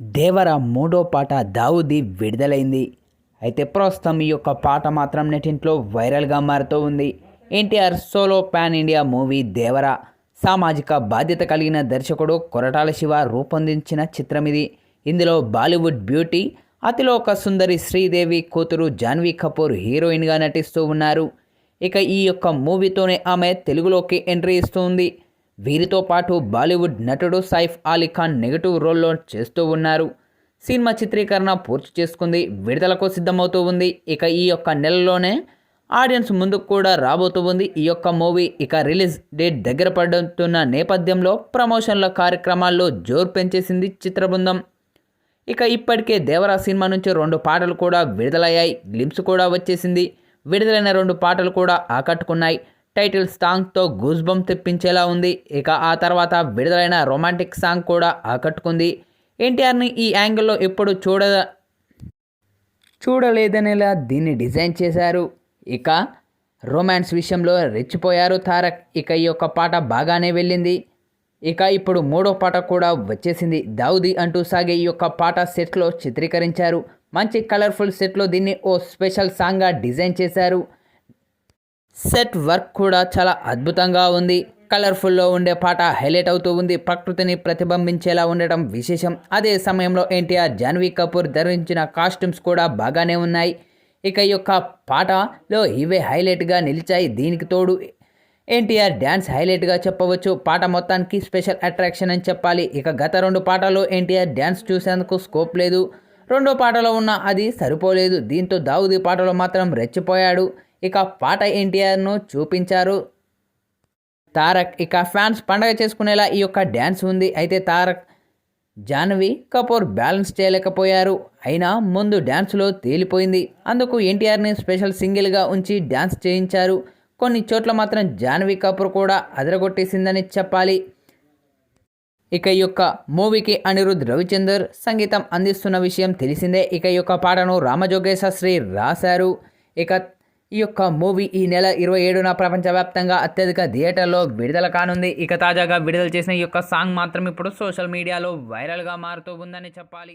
దేవర మూడో పాట దావుది విడుదలైంది. అయితే ప్రస్తుతం ఈ యొక్క పాట మాత్రం నెటింట్లో వైరల్గా మారుతూ ఉంది. NTR solo pan India movie Devara. సామాజిక బాధ్యత కలిగిన దర్శకుడు కొరటాల శివ రూపొందించిన చిత్రం ఇది. ఇందులో బాలీవుడ్ బ్యూటీ అతిలోక సుందరి శ్రీదేవి కూతురు జాన్వీ కపూర్ హీరోయిన్గా నటిస్తూ ఉన్నారు. ఇక ఈ యొక్క మూవీతోనే ఆమె తెలుగులోకి ఎంట్రీ ఇస్తుంది వీరితో పాటు బాలీవుడ్ నటుడు సైఫ్ అలీ ఖాన్ నెగటివ్ రోల్లో చేస్తూ ఉన్నారు. సినిమా చిత్రీకరణ పూర్తి చేసుకుంది విడుదలకు సిద్ధమవుతూ ఉంది. ఇక ఈ యొక్క నెలలోనే ఆడియన్స్ ముందుకు కూడా రాబోతూ ఉంది. ఈ యొక్క మూవీ ఇక రిలీజ్ డేట్ దగ్గర పడుతున్న నేపథ్యంలో ప్రమోషన్ల కార్యక్రమాల్లో జోరు పెంచేసింది చిత్ర బృందం ఇక ఇప్పటికే దేవరా సినిమా నుంచి రెండు పాటలు కూడా విడుదలయ్యాయి. గ్లిమ్స్ కూడా వచ్చేసింది. విడుదలైన రెండు పాటలు కూడా ఆకట్టుకున్నాయి. టైటిల్ సాంగ్తో గూజ్బం బంప్ తెప్పించేలా ఉంది. ఇక ఆ తర్వాత విడుదలైన రొమాంటిక్ సాంగ్ కూడా ఆకట్టుకుంది. ఎన్టీఆర్ని ఈ యాంగిల్లో ఎప్పుడు చూడ చూడలేదనేలా దీన్ని డిజైన్ చేశారు. ఇక రొమాన్స్ విషయంలో రెచ్చిపోయారు తారక్. ఇక ఈ యొక్క పాట బాగానే వెళ్ళింది. ఇక ఇప్పుడు మూడో పాట కూడా వచ్చేసింది. దావుది అంటూ సాగే ఈ యొక్క పాట సెట్లో చిత్రీకరించారు. మంచి కలర్ఫుల్ సెట్లో దీన్ని ఓ స్పెషల్ సాంగ్గా డిజైన్ చేశారు. సెట్ వర్క్ కూడా చాలా అద్భుతంగా ఉంది. కలర్ఫుల్లో ఉండే పాట హైలైట్ అవుతూ ఉంది. ప్రకృతిని ప్రతిబింబించేలా ఉండటం విశేషం. అదే సమయంలో ఎన్టీఆర్ జాన్వీ కపూర్ ధరించిన కాస్ట్యూమ్స్ కూడా బాగానే ఉన్నాయి. ఇక ఈ యొక్క పాటలో ఇవే హైలైట్గా నిలిచాయి. దీనికి తోడు ఎన్టీఆర్ డ్యాన్స్ హైలైట్గా చెప్పవచ్చు. పాట మొత్తానికి స్పెషల్ అట్రాక్షన్ అని చెప్పాలి. ఇక గత రెండు పాటలు ఎన్టీఆర్ డ్యాన్స్ చూసేందుకు స్కోప్ లేదు. రెండో పాటలో ఉన్న అది సరిపోలేదు. దీంతో దావుది పాటలో మాత్రం రెచ్చిపోయాడు. ఇక పాట ఎన్టీఆర్ను చూపించారు. తారక్ ఇక ఫ్యాన్స్ పండగ చేసుకునేలా ఈ యొక్క డ్యాన్స్ ఉంది. అయితే తారక్ జాన్వి కపూర్ బ్యాలెన్స్ చేయలేకపోయారు. అయినా ముందు డ్యాన్స్లో తేలిపోయింది. అందుకు ఎన్టీఆర్ని స్పెషల్ సింగిల్గా ఉంచి డ్యాన్స్ చేయించారు. కొన్ని చోట్ల మాత్రం జాన్వి కపూర్ కూడా అదరగొట్టేసిందని చెప్పాలి. ఇక ఈ యొక్క మూవీకి అనిరుద్ రవిచందర్ సంగీతం అందిస్తున్న విషయం తెలిసిందే. ఇక ఈ యొక్క పాటను రామజోగేశ్వర శ్రీ రాశారు. ఇక ఈ యొక్క మూవీ ఈ నెల ఇరవై ఏడున ప్రపంచవ్యాప్తంగా అత్యధిక థియేటర్లో విడుదల కానుంది. ఇక తాజాగా విడుదల చేసిన ఈ యొక్క సాంగ్ మాత్రం ఇప్పుడు సోషల్ మీడియాలో వైరల్గా మారుతూ ఉందని చెప్పాలి.